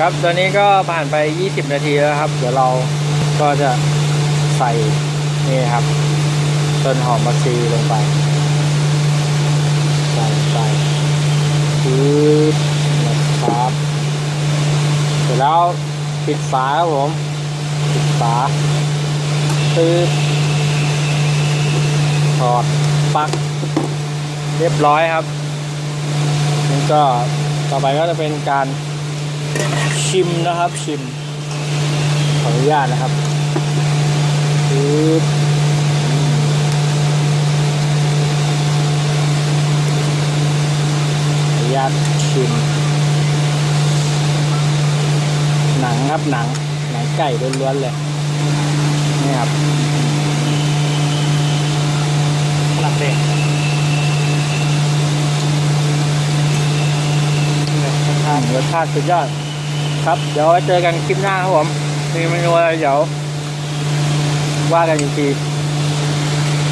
ครับตอนนี้ก็ผ่านไป 20 นาทีแล้วครับ เดี๋ยวเราก็จะใส่นี่ครับต้นหอมผักชีลงไปใส่ใส่ปึ๊บนะครับเสร็จแล้วปิดฝาครับผมปิดฝาปึ๊บถอดปลั๊กเรียบร้อยครับนี่ก็ต่อไปก็จะเป็นการ ชิมนะครับชิม ขออนุญาตนะครับปึ๊บขออนุญาตชิม หนังครับหนัง หนังไก่ล้วนๆเลยนี่ครับขนาดเด็กทานรสชาติสุดยอด ครับ เดี๋ยวเจอกันคลิปหน้าครับผม มีเมนูอะไรเดี๋ยวว่ากันอีกที